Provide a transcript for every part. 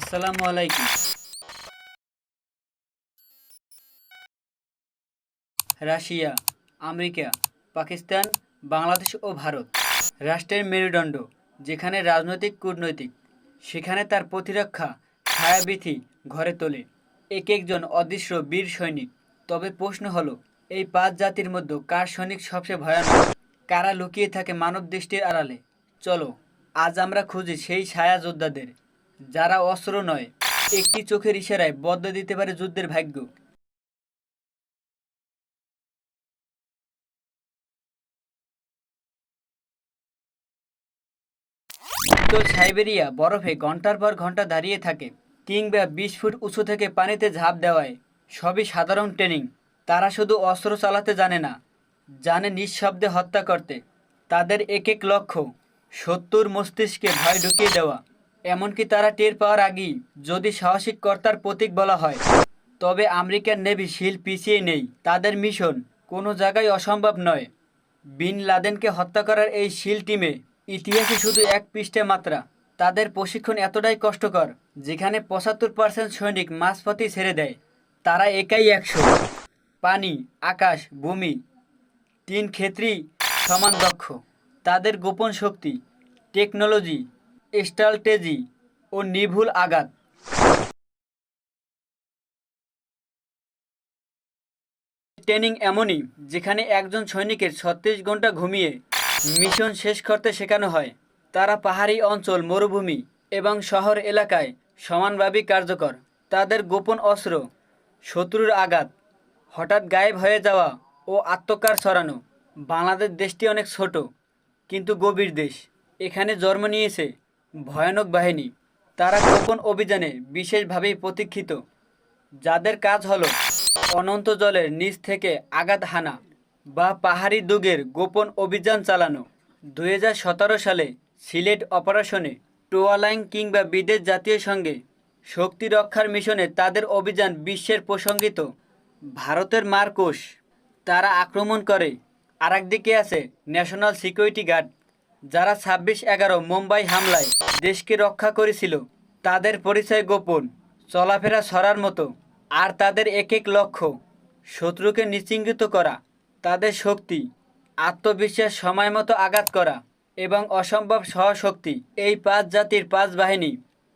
আসসালামু আলাইকুম। Russia, America, Pakistan, Bangladesh ও ভারত রাষ্ট্রের মেরুদণ্ড, যেখানে রাজনৈতিক, কূটনৈতিক, সেখানে তার প্রতিরক্ষা ছায়াবিথি ঘরে তোলে। এক একজন অদৃশ্য বীর সৈনিক। তবে প্রশ্ন হলো, এই পাঁচ জাতির মধ্যে কার সৈনিক সবচেয়ে ভয়ানক? কারা লুকিয়ে থাকে মানব দৃষ্টির আড়ালে? চলো, আজ আমরা খুঁজি সেই ছায়া যোদ্ধাদের যারা অস্ত্র নয়, একটি চোখের ইশারায় বদলে দিতে পারে যুদ্ধের ভাগ্য। তো সাইবেরিয়া বরফে ঘণ্টার পর ঘণ্টা দাঁড়িয়ে থাকে, কিংবা বিশ ফুট উঁচু থেকে পানিতে ঝাঁপ দেওয়ায়। সবই সাধারণ ট্রেনিং, তারা শুধু অস্ত্র চালাতে জানে না, জানে নিঃশব্দে হত্যা করতে। তাদের এক এক লক্ষ্য, সত্তর মস্তিষ্কে ভয় ঢুকিয়ে দেওয়া। এমনকি তারা টের পাওয়ার আগেই যদি সাহসিক কর্তার প্রতীক বলা হয়। তবে আমেরিকান নেভি শিল পিছিয়ে নেই। তাদের মিশন কোনো জায়গায় অসম্ভব নয়। বিন লাদেনকে হত্যা করার এই শিল টিমে ইতিহাসে শুধু এক পৃষ্ঠে মাত্রা। তাদের প্রশিক্ষণ এতটাই কষ্টকর, যেখানে পঁচাত্তর পার্সেন্ট সৈনিক মাঝপথে ছেড়ে দেয়। তারা একাই একশো। পানি, আকাশ, ভূমি, তিন ক্ষেত্রেই সমান দক্ষ। তাদের গোপন শক্তি, টেকনোলজি স্ট্র্যাটেজি ও নিভুল আঘাত। ট্রেনিং এমনই, যেখানে একজন সৈনিকের ছত্রিশ ঘণ্টা ঘুমিয়ে মিশন শেষ করতে শেখানো হয়। তারা পাহাড়ি অঞ্চল, মরুভূমি এবং শহর এলাকায় সমানভাবে কার্যকর। তাদের গোপন অস্ত্র, শত্রুর আঘাত, হঠাৎ গায়েব হয়ে যাওয়া ও আত্মকার ছড়ানো। বাংলাদেশ দেশটি অনেক ছোট, কিন্তু গভীর দেশ। এখানে জন্ম নিয়েছে ভয়ানক বাহিনী। তারা গোপন অভিযানে বিশেষভাবেই প্রতীক্ষিত। যাদের কাজ হলো অনন্ত জলের নিচ থেকে আঘাত হানা বা পাহাড়ি দুগের গোপন অভিযান চালানো। দু হাজার সতেরো সালে সিলেট অপারেশনে টোয়ালাইং কিংবা বিদেশ জাতীয় সঙ্গে শক্তি রক্ষার মিশনে তাদের অভিযান বিশ্বের প্রসঙ্গিত। ভারতের মারকোশ, তারা আক্রমণ করে। আর একদিকে আছে ন্যাশনাল সিকিউরিটি গার্ড। যারা ছাব্বিশ এগারো মুম্বাই হামলায় দেশকে রক্ষা করেছিল, তাদের পরিচয় গোপন, চলাফেরা সরার মতো। আর তাদের এক এক লক্ষ্য, শত্রুকে নিশ্চিঙ্কিত করা, তাদের শক্তি, আত্মবিশ্বাস, সময় মতো আঘাত করা এবং অসম্ভব সহশক্তি। এই পাঁচ জাতির পাঁচ বাহিনী,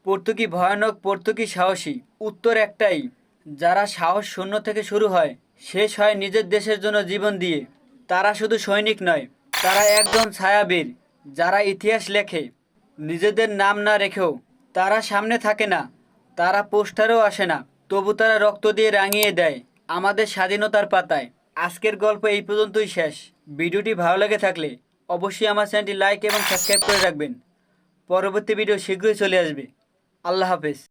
পর্তুগি ভয়ানক পর্তুগি সাহসী। উত্তর একটাই, যারা সাহস শূন্য থেকে শুরু হয়, শেষ হয় নিজের দেশের জন্য জীবন দিয়ে। তারা শুধু সৈনিক নয়, তারা একজন ছায়াবীর। যারা ইতিহাস লেখে, নিজেদের নাম না রেখেও তারা সামনে থাকে না, তারা পোস্টারেও আসে না। তবু তারা রক্ত দিয়ে রাঙিয়ে দেয় আমাদের স্বাধীনতার পাতায়। আজকের গল্প এই পর্যন্তই শেষ। ভিডিওটি ভালো লেগে থাকলে অবশ্যই আমার চ্যানেলটি লাইক এবং সাবস্ক্রাইব করে রাখবেন। পরবর্তী ভিডিও শীঘ্রই চলে আসবে। আল্লাহ হাফেজ।